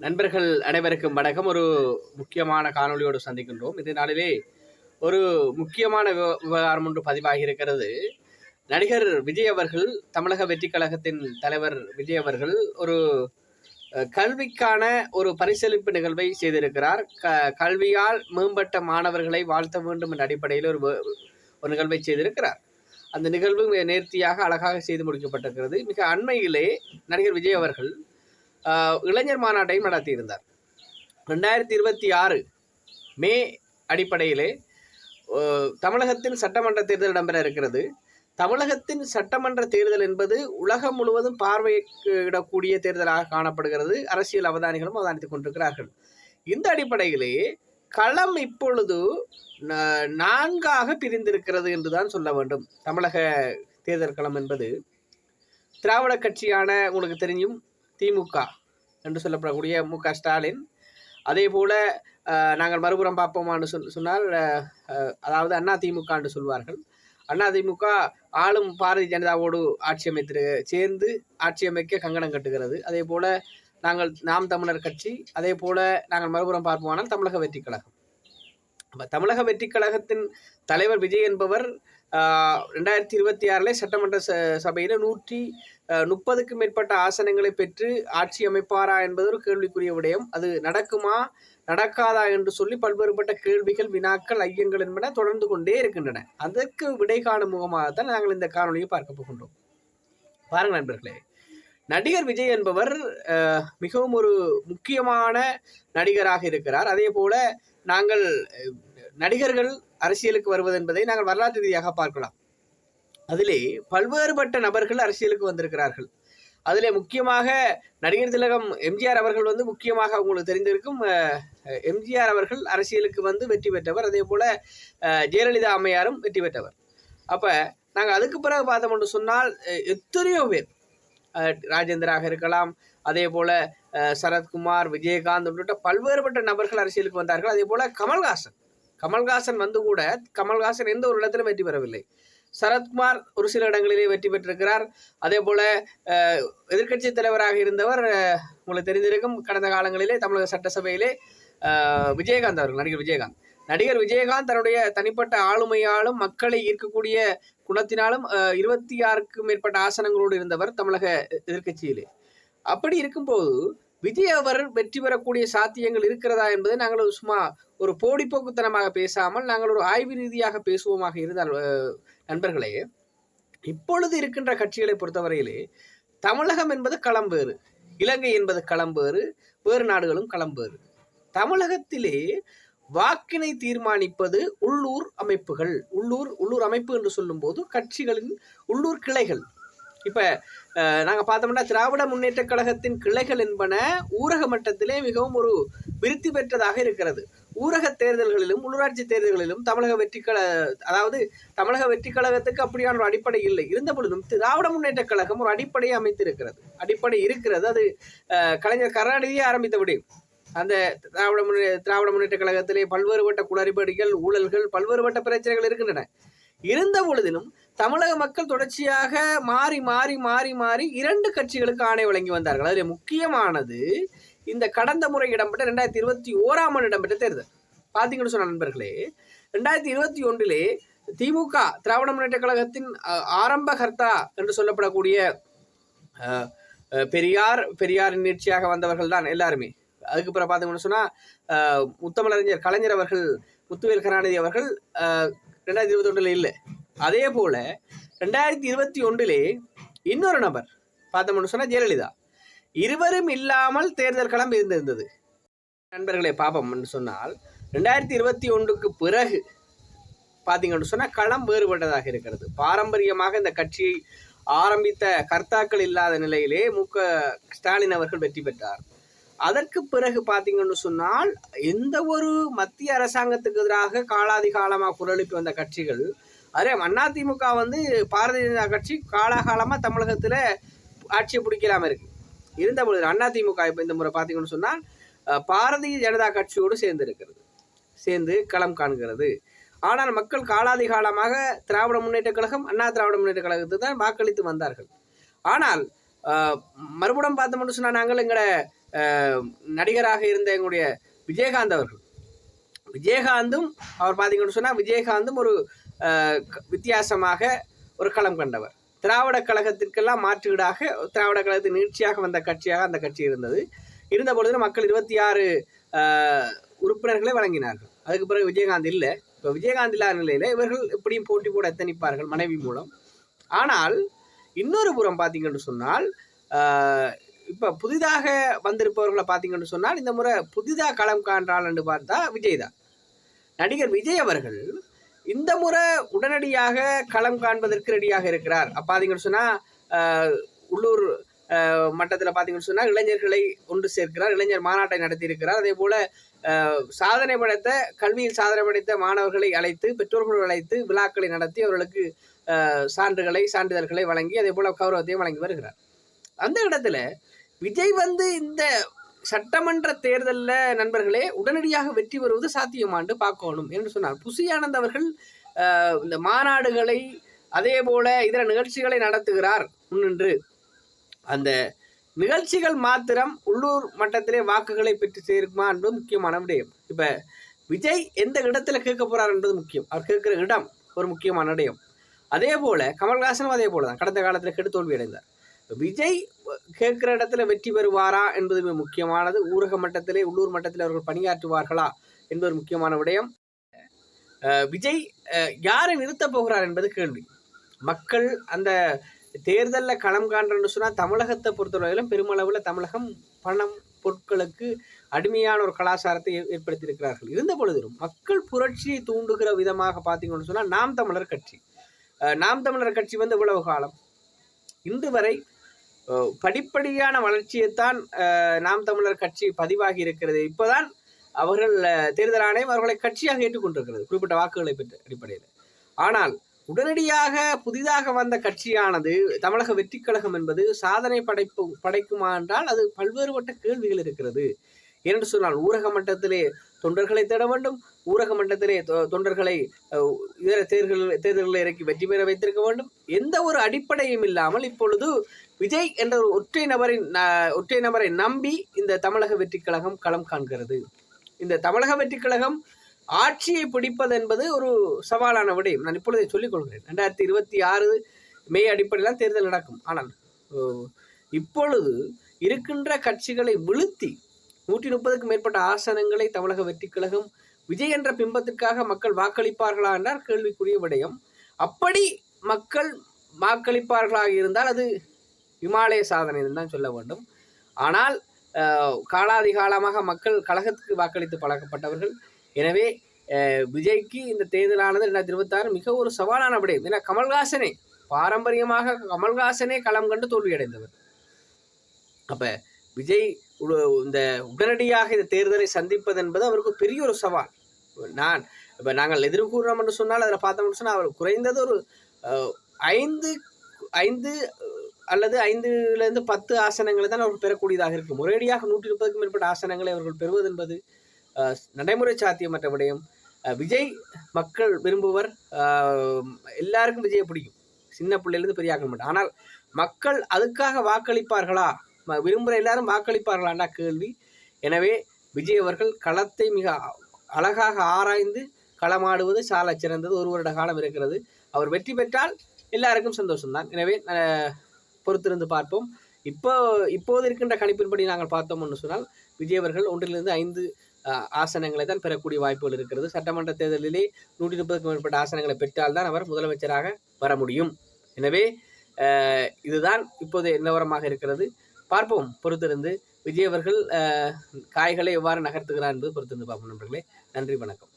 நண்பர்கள் அனைவருக்கும் வணக்கம். ஒரு முக்கியமான காணொளியோடு சந்திக்கின்றோம். இதே நாளிலே ஒரு முக்கியமான விவ- விவகாரம் ஒன்று பதிவாகி இருக்கிறது நடிகர் விஜய் அவர்கள் தமிழக வெற்றி கழகத்தின் தலைவர் விஜய் அவர்கள் ஒரு கல்விக்கான ஒரு பரிசளிப்பு நிகழ்வை செய்திருக்கிறார். க கல்வியால் மேம்பட்ட மாணவர்களை வாழ்த்த வேண்டும் என்ற அடிப்படையில் ஒரு ஒரு நிகழ்வை செய்திருக்கிறார். அந்த நிகழ்வு நேர்த்தியாக அழகாக செய்து முடிக்கப்பட்டிருக்கிறது. மிக அண்மையிலே நடிகர் விஜய் அவர்கள் இளைஞர் மாநாட்டையும் நடத்தியிருந்தார். ரெண்டாயிரத்தி இருபத்தி ஆறு மே அடிப்படையிலே தமிழகத்தின் சட்டமன்ற தேர்தல் இடம்பெற இருக்கிறது. தமிழகத்தின் சட்டமன்ற தேர்தல் என்பது உலகம் முழுவதும் பார்வையிடக்கூடிய தேர்தலாக காணப்படுகிறது. அரசியல் அவதானிகளும் அவதானித்துக் கொண்டிருக்கிறார்கள். இந்த அடிப்படையிலே களம் இப்பொழுது நான்காக பிரிந்திருக்கிறது என்றுதான் சொல்ல வேண்டும். தமிழக தேர்தல் களம் என்பது. திராவிட கட்சியான உங்களுக்கு தெரியும் திமுக என்று சொல்லப்படக்கூடிய மு க ஸ்டாலின். அதே போல நாங்கள் மறுபுறம் பார்ப்போமான்னு சொல் சொன்னால் அதாவது அண்ணா திமுக என்று சொல்வார்கள். அண்ணா திமுக ஆளும் பாரதிய ஜனதாவோடு ஆட்சி அமைத்து சேர்ந்து ஆட்சி அமைக்க கங்கணம் கட்டுகிறது. அதே போல நாங்கள் நாம் தமிழர் கட்சி அதே போல நாங்கள் மறுபுறம் பார்ப்போமானால் தமிழக வெற்றி கழகம். தமிழக வெற்றி கழகத்தின் தலைவர் விஜய் என்பவர் ரெண்டாயிரத்தி இருபத்தி ஆறிலே சட்டமன்ற ச சபையில் நூற்றி முப்பதுக்கும் மேற்பட்ட ஆசனங்களை பெற்று ஆட்சி அமைப்பாரா என்பது ஒரு கேள்விக்குரிய விடயம். அது நடக்குமா நடக்காதா என்று சொல்லி பல்வேறுபட்ட கேள்விகள் வினாக்கள் ஐயங்கள் என்பன தொடர்ந்து கொண்டே இருக்கின்றன. அதற்கு விடை காணும் முகமாகத்தான் நாங்கள் இந்த காணொலியை பார்க்க போகின்றோம். பாருங்கள் நண்பர்களே. நடிகர் விஜய் என்பவர் மிகவும் ஒரு முக்கியமான நடிகராக இருக்கிறார். அதே போல நாங்கள் நடிகர்கள் அரசியலுக்கு வருவது என்பதை நாங்கள் வரலாற்று ரீதியாக பார்க்கலாம். அதிலே பல்வேறுபட்ட நபர்கள் அரசியலுக்கு வந்திருக்கிறார்கள். அதில் முக்கியமாக நடிகர் திலகம் எம்ஜிஆர் அவர்கள் வந்து முக்கியமாக உங்களுக்கு தெரிந்திருக்கும் எம்ஜிஆர் அவர்கள் அரசியலுக்கு வந்து வெற்றி பெற்றவர். அதே போல் ஜெயலலிதா அம்மையாரும் வெற்றி பெற்றவர். அப்போ நாங்கள் அதுக்கு பிறகு பார்த்தோம்னு சொன்னால் எத்தனையோ பேர் ராஜேந்திராக இருக்கலாம் அதே போல் சரத்குமார் விஜயகாந்த் உள்ளிட்ட பல்வேறுபட்ட நபர்கள் அரசியலுக்கு வந்தார்கள். அதே போல் கமல்ஹாசன். கமல்ஹாசன் வந்து கூட கமல்ஹாசன் எந்த ஒரு இடத்திலும் வெற்றி பெறவில்லை. சரத்குமார் ஒரு சில இடங்களிலே வெற்றி பெற்றிருக்கிறார். அதே போல எதிர்கட்சி எதிர்க்கட்சி தலைவராக இருந்தவர் உங்களுக்கு தெரிந்திருக்கும் கடந்த காலங்களிலே தமிழக சட்டசபையிலே விஜயகாந்த் அவர்கள் நடிகர் விஜயகாந்த். நடிகர் விஜயகாந்த் தன்னுடைய தனிப்பட்ட ஆளுமையாலும் மக்களை ஈர்க்கக்கூடிய குணத்தினாலும் அஹ், இருபத்தி ஆறுக்கும் மேற்பட்ட ஆசனங்களோடு இருந்தவர் தமிழக எதிர்க்கட்சியிலே. அப்படி இருக்கும்போது விஜய் அவர் வெற்றி பெறக்கூடிய சாத்தியங்கள் இருக்கிறதா என்பதை நாங்கள் சும்மா ஒரு போடிப்போக்குத்தனமாக பேசாமல் நாங்கள் ஒரு ஆய்வு ரீதியாக பேசுவோமாக இருந்தால் அஹ், நண்பர்களே இப்பொழுது இருக்கின்ற கட்சிகளை பொறுத்தவரையிலே தமிழகம் என்பது களம் வேறு இலங்கை என்பது களம் வேறு வேறு நாடுகளும் களம் வேறு. தமிழகத்திலே வாக்கினை தீர்மானிப்பது உள்ளூர் அமைப்புகள் உள்ளூர் உள்ளூர் அமைப்பு என்று சொல்லும்போது கட்சிகளின் உள்ளூர் கிளைகள். இப்போ நாங்கள் பார்த்தோம்னா திராவிட முன்னேற்ற கழகத்தின் கிளைகள் என்பன ஊரக மட்டத்திலே மிகவும் ஒரு விருத்தி பெற்றதாக இருக்கிறது. ஊரக தேர்தல்களிலும் உள்ளூராட்சி தேர்தல்களிலும் தமிழக வெற்றி கழ அதாவது தமிழக வெற்றி கழகத்துக்கு அப்படியான ஒரு அடிப்படை இல்லை. இருந்த பொழுதும் திராவிட முன்னேற்ற கழகம் ஒரு அடிப்படையை அமைத்திருக்கிறது. அடிப்படை இருக்கிறது. அது கலைஞர் கருணாநிதியே ஆரம்பித்தபடி அந்த திராவிட முன்னே திராவிட முன்னேற்ற கழகத்திலே பல்வேறுபட்ட குளறுபடிகள் ஊழல்கள் பல்வேறுபட்ட பிரச்சனைகள் இருக்கின்றன. இருந்த பொழுதிலும் தமிழக மக்கள் தொடர்ச்சியாக மாறி மாறி மாறி மாறி இரண்டு கட்சிகளுக்கு ஆணை வழங்கி வந்தார்கள். அதில் முக்கியமானது இந்த கடந்த முறை இடம்பெற்ற ரெண்டாயிரத்தி இருபத்தி ஓராம் ஆண்டு இடம்பெற்ற தேர்தல். பார்த்தீங்கன்னு சொன்ன நண்பர்களே ரெண்டாயிரத்தி இருபத்தி ஒன்றிலே திமுக திராவிட முன்னேற்ற கழகத்தின் ஆரம்பகர்த்தா ஆரம்ப கர்த்தா என்று சொல்லப்படக்கூடிய பெரியார் பெரியாரின் நீட்சியாக வந்தவர்கள் தான் எல்லாருமே. அதுக்கப்புறம் பார்த்தீங்கன்னு சொன்னால் முத்தமிழறிஞர் கலைஞர் அவர்கள் முத்துவேல் கருணாநிதி அவர்கள் ரெண்டாயிரத்தி இருபத்தி ஒன்றில் இல்லை. அதே போல் ரெண்டாயிரத்தி இருபத்தி ஒன்றிலே இன்னொரு நபர் பார்த்தோம்னு சொன்னால் ஜெயலலிதா. இருவரும் இல்லாமல் தேர்தல் களம் இருந்திருந்தது. நண்பர்களே என்று சொன்னால் ரெண்டாயிரத்தி இருபத்தி ஒன்றுக்கு பிறகு பார்த்தீங்கன்னு சொன்னால் களம் வேறுபட்டதாக இருக்கிறது. பாரம்பரியமாக இந்த கட்சியை ஆரம்பித்த கர்த்தாக்கள் இல்லாத நிலையிலே மு. க. ஸ்டாலின் அவர்கள் வெற்றி பெற்றார். அதற்கு பிறகு பார்த்தீங்கன்னு சொன்னால் எந்த ஒரு மத்திய அரசாங்கத்துக்கு எதிராக காலாதிகாலமாக குரலுக்கு வந்த கட்சிகள் அதே அதிமுக வந்து பாரதிய ஜனதா கட்சி காலாகாலமாக தமிழகத்தில் ஆட்சியை பிடிக்கலாம இருக்கு. இருந்த பொழுது அதிமுக இப்போ இந்த முறை பார்த்தீங்கன்னு சொன்னால் பாரதிய ஜனதா கட்சியோடு சேர்ந்து இருக்கிறது சேர்ந்து களம் காண்கிறது. ஆனால் மக்கள் காலாதி காலமாக திராவிட முன்னேற்ற கழகம் அண்ணா திராவிட முன்னேற்ற கழகத்தை தான் வாக்களித்து வந்தார்கள். ஆனால் ஆஹ், மறுபடியும் பார்த்தோம்னு சொன்னால் நாங்கள் எங்களை நடிகராக இருந்த எங்களுடைய விஜயகாந்த் அவர்கள். விஜயகாந்தும் அவர் பார்த்தீங்கன்னு சொன்னால் விஜயகாந்தும் ஒரு வித்தியாசமாக ஒரு களம் கண்டவர். திராவிட கழகத்திற்கெல்லாம் மாற்றுகீடாக திராவிட கழகத்தின் நீட்சியாக வந்த கட்சியாக அந்த கட்சி இருந்தது. இருந்த பொழுது மக்கள் இருபத்தி ஆறு உறுப்பினர்களை வழங்கினார்கள். அதுக்கு பிறகு விஜயகாந்த் இல்லை. இப்போ விஜயகாந்த் இல்லாத நிலையில் இவர்கள் எப்படியும் போட்டி போட எத்தனிப்பார்கள் மனைவி மூலம். ஆனால் இன்னொரு புறம் பார்த்தீங்கன்னு சொன்னால் இப்போ புதிதாக வந்திருப்பவர்களை பார்த்தீங்கன்னு சொன்னால் இந்த முறை புதிதாக களம் காண்றாள் என்று பார்த்தா விஜய் தான். நடிகர் விஜய் அவர்கள் இந்த முறை உடனடியாக களம் காண்பதற்கு ரெடியாக இருக்கிறார். அப்போ பார்த்தீங்கன்னு சொன்னால் உள்ளூர் மட்டத்தில் பார்த்தீங்கன்னு சொன்னால் இளைஞர்களை ஒன்று சேர்க்கிறார் இளைஞர் மாநாட்டை நடத்தியிருக்கிறார். அதே போல் சாதனை படைத்த கல்வியில் சாதனை படைத்த மாணவர்களை அழைத்து பெற்றோர்கள் அழைத்து விழாக்களை நடத்தி அவர்களுக்கு சான்றுகளை சான்றிதழ்களை வழங்கி அதே போல் கௌரவத்தையும் வழங்கி வருகிறார். அந்த இடத்துல விஜய் வந்து இந்த சட்டமன்ற தேர்தலில் நண்பர்களே உடனடியாக வெற்றி பெறுவது சாத்தியமாண்டு பார்க்கணும் என்று சொன்னார். புசி ஆனந்த் அவர்கள் இந்த மாநாடுகளை அதே போல இதர நிகழ்ச்சிகளை நடத்துகிறார் முன்னின்று. அந்த நிகழ்ச்சிகள் மாத்திரம் உள்ளூர் மட்டத்திலே வாக்குகளை பெற்று சேர்க்குமா என்பது முக்கியமான விடயம். இப்போ விஜய் எந்த இடத்துல கேட்க போறார் என்பது முக்கியம். அவர் கேட்கிற இடம் ஒரு முக்கியமான விடயம் அதே போல கமல்ஹாசனும் அதே போல தான். கடந்த காலத்தில் கெடு தோல்வி அடைந்தார் விஜய் கேட்குற இடத்துல வெற்றி பெறுவாரா என்பது மிக முக்கியமானது. ஊரக மட்டத்திலே உள்ளூர் மட்டத்தில் அவர்கள் பணியாற்றுவார்களா என்பது ஒரு முக்கியமான விடயம். விஜய் யாரை நிறுத்தப் போகிறார் என்பது கேள்வி. மக்கள் அந்த தேர்தலில் களம் காண்றன்னு சொன்னால் தமிழகத்தை பொறுத்தவரையிலும் பெருமளவில் தமிழகம் பணம் பொருட்களுக்கு அடிமையான ஒரு கலாச்சாரத்தை ஏ- ஏற்படுத்தியிருக்கிறார்கள். இருந்த பொழுதிலும் மக்கள் புரட்சியை தூண்டுகிற விதமாக பார்த்தீங்கன்னு சொன்னால் நாம் தமிழர் கட்சி. நாம் தமிழர் கட்சி வந்து இவ்வளவு காலம். இன்று வரை படிப்படியான வளர்ச்சியைத்தான் நாம் தமிழர் கட்சி பதிவாகி இருக்கிறது. இப்போதான் அவர்கள் தேர்தல் ஆணையம் அவர்களை கட்சியாக ஏற்றுக்கொண்டிருக்கிறது குறிப்பிட்ட வாக்குகளை பெற்ற அடிப்படையில். ஆனால் உடனடியாக புதிதாக வந்த கட்சியானது தமிழக வெற்றி கழகம் என்பது சாதனை படைப்பு படைக்குமா என்றால் அது பல்வேறுபட்ட கேள்விகள் இருக்கிறது. என்று சொன்னால் ஊரக மட்டத்திலே தொண்டர்களை தேட வேண்டும் ஊரக மட்டத்திலே தொ- தொண்டர்களை இதர தேர்தல் தேர்தல்களை இறக்கி வெற்றி பெற வைத்திருக்க வேண்டும். எந்த ஒரு அடிப்படையும் இல்லாமல் இப்பொழுது விஜய் என்ற ஒரு ஒற்றை நபரின் ஒற்றை நபரை நம்பி இந்த தமிழக வெற்றிக் கழகம் களம் காண்கிறது. இந்த தமிழக வெற்றிக் கழகம் ஆட்சியை பிடிப்பது என்பது ஒரு சவாலான விடயம். நான் இப்பொழுதே சொல்லிக் கொள்கிறேன். ரெண்டாயிரத்தி இருபத்தி ஆறு மே அடிப்படையில் தேர்தல் நடக்கும். ஆனால் இப்பொழுது இருக்கின்ற கட்சிகளை வீழ்த்தி நூற்றி முப்பதுக்கும் மேற்பட்ட ஆசனங்களை தமிழக வெற்றிக் கழகம் விஜய் என்ற பிம்பத்திற்காக மக்கள் வாக்களிப்பார்களா என்றால் கேள்விக்குரிய விடயம். அப்படி மக்கள் வாக்களிப்பார்களாக இருந்தால் அது இமாலய சாதனை தான் சொல்ல வேண்டும். ஆனால் காலாதிகாலமாக காலாதி காலமாக மக்கள் கழகத்துக்கு வாக்களித்து பழக்கப்பட்டவர்கள். எனவே விஜய்க்கு இந்த தேர்தலானது ரெண்டாயிரத்தி இருபத்தாறு மிக ஒரு சவாலான விடயம். ஏன்னா கமல்ஹாசனே பாரம்பரியமாக கமல்ஹாசனே களம் கண்டு தோல்வியடைந்தவர். அப்போ விஜய் உ- இந்த உடனடியாக இந்த தேர்தலை சந்திப்பது என்பது அவருக்கு பெரிய ஒரு சவால். நான் இப்போ நாங்கள் எதிர்கூறுறோம் என்று சொன்னால் அதில் பார்த்தோம்னு சொன்னால் அவர் குறைந்தது ஒரு ஐந்து ஐந்து அல்லது ஐந்துலேருந்து பத்து ஆசனங்களை தான் அவர்கள் பெறக்கூடியதாக இருக்கும். ஒரேடியாக நூற்றி முப்பதுக்கும் மேற்பட்ட ஆசனங்களை அவர்கள் பெறுவது என்பது நடைமுறை சாத்தியமற்ற விடயம். விஜய் மக்கள் விரும்புவர் எல்லாருக்கும் விஜயை பிடிக்கும். சின்ன பிள்ளையிலேருந்து பெரிய ஆக்க மாட்டோம். ஆனால் மக்கள் அதுக்காக வாக்களிப்பார்களா? ம- விரும்புகிற எல்லாரும் வாக்களிப்பார்களான்னா கேள்வி. எனவே விஜய் அவர்கள் களத்தை மிக அழகாக ஆராய்ந்து களமாடுவது சால சிறந்தது. ஒரு வருட காலம் இருக்கிறது. அவர் வெற்றி பெற்றால் எல்லாருக்கும் சந்தோஷம்தான். எனவே பொறுத்திருந்து பார்ப்போம். இப்போ இப்போது இருக்கின்ற கணிப்பின்படி நாங்கள் பார்த்தோம்னு சொன்னால் விஜய் அவர்கள் ஒன்றிலிருந்து ஐந்து ஆசனங்களை தான் பெறக்கூடிய வாய்ப்புகள் இருக்கிறது. சட்டமன்ற தேர்தலிலே நூற்றி முப்பதுக்கும் மேற்பட்ட ஆசனங்களை பெற்றால்தான் அவர் முதலமைச்சராக வர முடியும். எனவே இதுதான் இப்போது நிலவரமாக இருக்கிறது. பார்ப்போம் பொறுத்திருந்து. விஜய் அவர்கள் காய்களை எவ்வாறு நகர்த்துகிறார் என்பது பொறுத்திருந்து பார்ப்போம் நண்பர்களே. நன்றி வணக்கம்.